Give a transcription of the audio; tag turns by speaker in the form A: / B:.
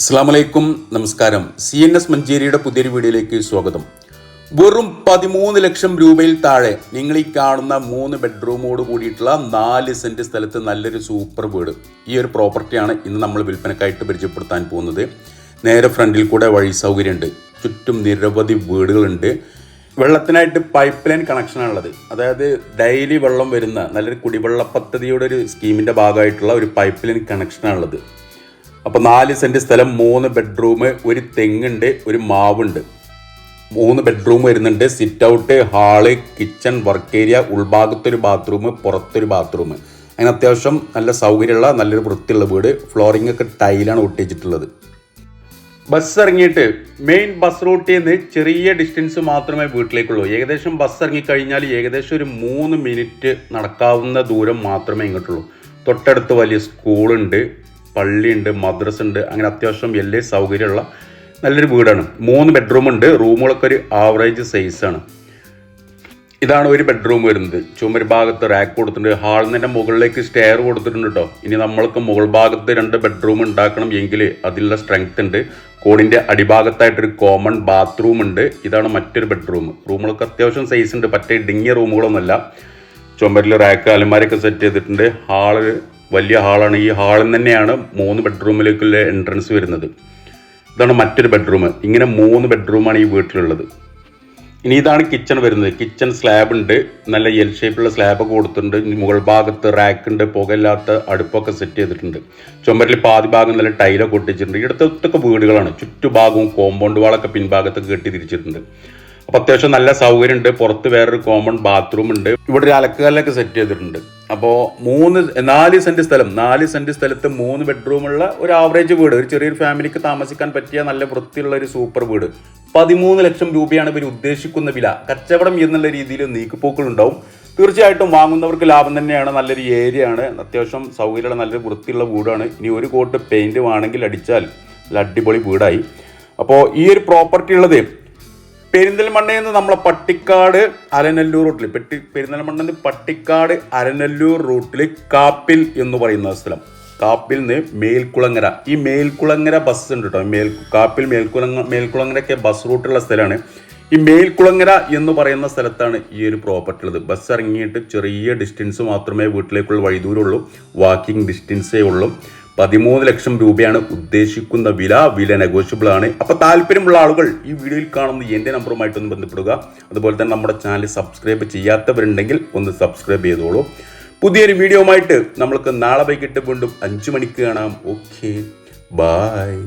A: അസ്സാമലൈക്കും നമസ്കാരം. C N S മഞ്ചേരിയുടെ പുതിയൊരു വീഡിയോയിലേക്ക് സ്വാഗതം. വെറും പതിമൂന്ന് ലക്ഷം രൂപയിൽ താഴെ നിങ്ങൾ ഈ കാണുന്ന മൂന്ന് ബെഡ്റൂമോട് കൂടിയിട്ടുള്ള നാല് സെന്റ് സ്ഥലത്ത് നല്ലൊരു സൂപ്പർ വീട്. ഈ ഒരു പ്രോപ്പർട്ടിയാണ് ഇന്ന് നമ്മൾ വിൽപ്പനക്കായിട്ട് പരിചയപ്പെടുത്താൻ പോകുന്നത്. നേരെ ഫ്രണ്ടിൽ കൂടെ വഴി സൗകര്യമുണ്ട്. ചുറ്റും നിരവധി വീടുകളുണ്ട്. വെള്ളത്തിനായിട്ട് പൈപ്പ് ലൈൻ കണക്ഷനാണുള്ളത് അതായത് ഡെയിലി വെള്ളം വരുന്ന നല്ലൊരു കുടിവെള്ള പദ്ധതിയുടെ ഒരു സ്കീമിന്റെ ഭാഗമായിട്ടുള്ള ഒരു പൈപ്പ് ലൈൻ കണക്ഷനാണുള്ളത് അപ്പോൾ നാല് സെന്റ് സ്ഥലം മൂന്ന് ബെഡ്റൂം ഒരു തെങ്ങുണ്ട് ഒരു മാവുണ്ട്. മൂന്ന് ബെഡ്റൂം വരുന്നുണ്ട്. Sit out hall kitchen work area ഉൾഭാഗത്തൊരു bathroom പുറത്തൊരു ബാത്റൂം അങ്ങനെ അത്യാവശ്യം നല്ല സൗകര്യമുള്ള നല്ലൊരു വൃത്തിയുള്ള വീട്. ഫ്ലോറിംഗ് ഒക്കെ ടൈലാണ് ഒട്ടിച്ചിട്ടുള്ളത്. ബസ് ഇറങ്ങിയിട്ട് മെയിൻ ബസ് റൂട്ടിൽ നിന്ന് ചെറിയ ഡിസ്റ്റൻസ് മാത്രമേ വീട്ടിലേക്കുള്ളൂ. ഏകദേശം ബസ് ഇറങ്ങിക്കഴിഞ്ഞാൽ ഏകദേശം ഒരു മൂന്ന് മിനിറ്റ് നടക്കാവുന്ന ദൂരം മാത്രമേ ഇങ്ങോട്ടുള്ളൂ. തൊട്ടടുത്ത് വലിയ സ്കൂളുണ്ട് പള്ളിയുണ്ട് മദ്രസ ഉണ്ട് അങ്ങനെ അത്യാവശ്യം എല്ലാ സൗകര്യമുള്ള നല്ലൊരു വീടാണ്. മൂന്ന് ബെഡ്റൂം ഉണ്ട് റൂമുകളൊക്കെ ഒരു ആവറേജ് സൈസാണ് ഇതാണ് ഒരു ബെഡ്റൂം വരുന്നത്. ചുമര് ഭാഗത്ത് റാക്ക് കൊടുത്തിട്ടുണ്ട്. ഹാളിന്റെ മുകളിലേക്ക് സ്റ്റെയർ കൊടുത്തിട്ടുണ്ട് കേട്ടോ ഇനി നമ്മൾക്ക് മുകൾ ഭാഗത്ത് രണ്ട് ബെഡ്റൂം ഉണ്ടാക്കണം എങ്കിൽ അതിലുള്ള സ്ട്രെങ്ത് ഉണ്ട്. കോണിന്റെ അടിഭാഗത്തായിട്ടൊരു കോമൺ ബാത്റൂം ഉണ്ട്. ഇതാണ് മറ്റൊരു ബെഡ്റൂം റൂമുകളൊക്കെ അത്യാവശ്യം സൈസ് ഉണ്ട്. പറ്റേ ഇടുങ്ങിയ റൂമുകളൊന്നുമല്ല. ചുമരിൽ റാക്ക് അലമാരൊക്കെ സെറ്റ് ചെയ്തിട്ടുണ്ട്. ഹാൾ വലിയ ഹാളാണ്. ഈ ഹാളിൽ തന്നെയാണ് മൂന്ന് ബെഡ്റൂമിലേക്കുള്ള എൻട്രൻസ് വരുന്നത്. ഇതാണ് മറ്റൊരു ബെഡ്റൂം. ഇങ്ങനെ മൂന്ന് ബെഡ്റൂമാണ് ഈ വീട്ടിലുള്ളത്. ഇനി ഇതാണ് കിച്ചൺ വരുന്നത്. കിച്ചൺ സ്ലാബ് ഉണ്ട്. നല്ല എൽ ഷേപ്പിലുള്ള സ്ലാബൊക്കെ കൊടുത്തിട്ടുണ്ട്. മുകൾ ഭാഗത്ത് റാക്ക് ഉണ്ട്. പുകയില്ലാത്ത അടുപ്പൊക്കെ സെറ്റ് ചെയ്തിട്ടുണ്ട്. ചുമരിൽ പാതി ഭാഗം നല്ല ടൈലൊക്കെ ഒട്ടിച്ചിട്ടുണ്ട്. ഇടത്തൊക്കെ വീടുകളാണ്. ചുറ്റുഭാഗവും കോമ്പൗണ്ട് വാളൊക്കെ പിൻഭാഗത്തൊക്കെ കെട്ടി തിരിച്ചിട്ടുണ്ട്. അപ്പൊ അത്യാവശ്യം നല്ല സൗകര്യം ഉണ്ട് പുറത്ത് വേറൊരു കോമൺ ബാത്റൂം ഉണ്ട്. ഇവിടെ ഒരു അലക്കുകല്ലൊക്കെ സെറ്റ് ചെയ്തിട്ടുണ്ട്. അപ്പോൾ മൂന്ന് നാല് സെന്റ് സ്ഥലം നാല് സെന്റ് സ്ഥലത്ത് മൂന്ന് ബെഡ്റൂമുള്ള ഒരു ആവറേജ് വീട്. ഒരു ചെറിയൊരു ഫാമിലിക്ക് താമസിക്കാൻ പറ്റിയ നല്ല വൃത്തിയുള്ള ഒരു സൂപ്പർ വീട്. പതിമൂന്ന് ലക്ഷം രൂപയാണ് ഇവർ ഉദ്ദേശിക്കുന്ന വില. കച്ചവടം എന്നുള്ള രീതിയിൽ നീക്കുപോക്കുകളുണ്ടാവും. തീർച്ചയായിട്ടും വാങ്ങുന്നവർക്ക് ലാഭം തന്നെയാണ്. നല്ലൊരു ഏരിയ ആണ്. അത്യാവശ്യം സൗകര്യമുള്ള നല്ലൊരു വൃത്തിയുള്ള വീടാണ്. ഇനി ഒരു കോട്ട് പെയിന്റ് വേണമെങ്കിൽ അടിച്ചാൽ നല്ല അടിപൊളി വീടായി. അപ്പോൾ ഈ ഒരു പ്രോപ്പർട്ടി ഉള്ളത് പെരിന്തൽമണ്ണയിൽ നിന്ന് നമ്മളെ പട്ടിക്കാട് അരനല്ലൂർ റൂട്ടിൽ പെട്ടി പെരിന്തൽമണ്ണയിൽ നിന്ന് പട്ടിക്കാട് അരനല്ലൂർ റൂട്ടിൽ കാപ്പിൽ എന്ന് പറയുന്ന സ്ഥലം. കാപ്പിൽ നിന്ന് മേൽക്കുളങ്ങര. ഈ മേൽക്കുളങ്ങര ബസ് ഉണ്ട് കേട്ടോ മേൽ കാപ്പിൽ മേൽക്കുളങ്ങ മേൽക്കുളങ്ങരയൊക്കെ ബസ് റൂട്ടുള്ള സ്ഥലമാണ്. ഈ മേൽക്കുളങ്ങര എന്ന് പറയുന്ന സ്ഥലത്താണ് ഈ ഒരു പ്രോപ്പർട്ടി ഉള്ളത്. ബസ് ഇറങ്ങിയിട്ട് ചെറിയ ഡിസ്റ്റൻസ് മാത്രമേ വീട്ടിലേക്കുള്ള വഴിദൂരമുള്ളൂ വാക്കിംഗ് ഡിസ്റ്റൻസേ ഉള്ളൂ. പതിമൂന്ന് ലക്ഷം രൂപയാണ് ഉദ്ദേശിക്കുന്ന വില. വില നെഗോഷ്യബിൾ ആണ്. അപ്പോൾ താല്പര്യമുള്ള ആളുകൾ ഈ വീഡിയോയിൽ കാണുന്ന എന്റെ നമ്പറുമായിട്ടൊന്ന് ബന്ധപ്പെടുക. അതുപോലെ തന്നെ നമ്മുടെ ചാനൽ സബ്സ്ക്രൈബ് ചെയ്യാത്തവരുണ്ടെങ്കിൽ ഒന്ന് സബ്സ്ക്രൈബ് ചെയ്തോളൂ. പുതിയൊരു വീഡിയോ ആയിട്ട് നമ്മൾക്ക് നാളെ വൈകിട്ട് വീണ്ടും അഞ്ചു മണിക്ക് കാണാം. Okay bye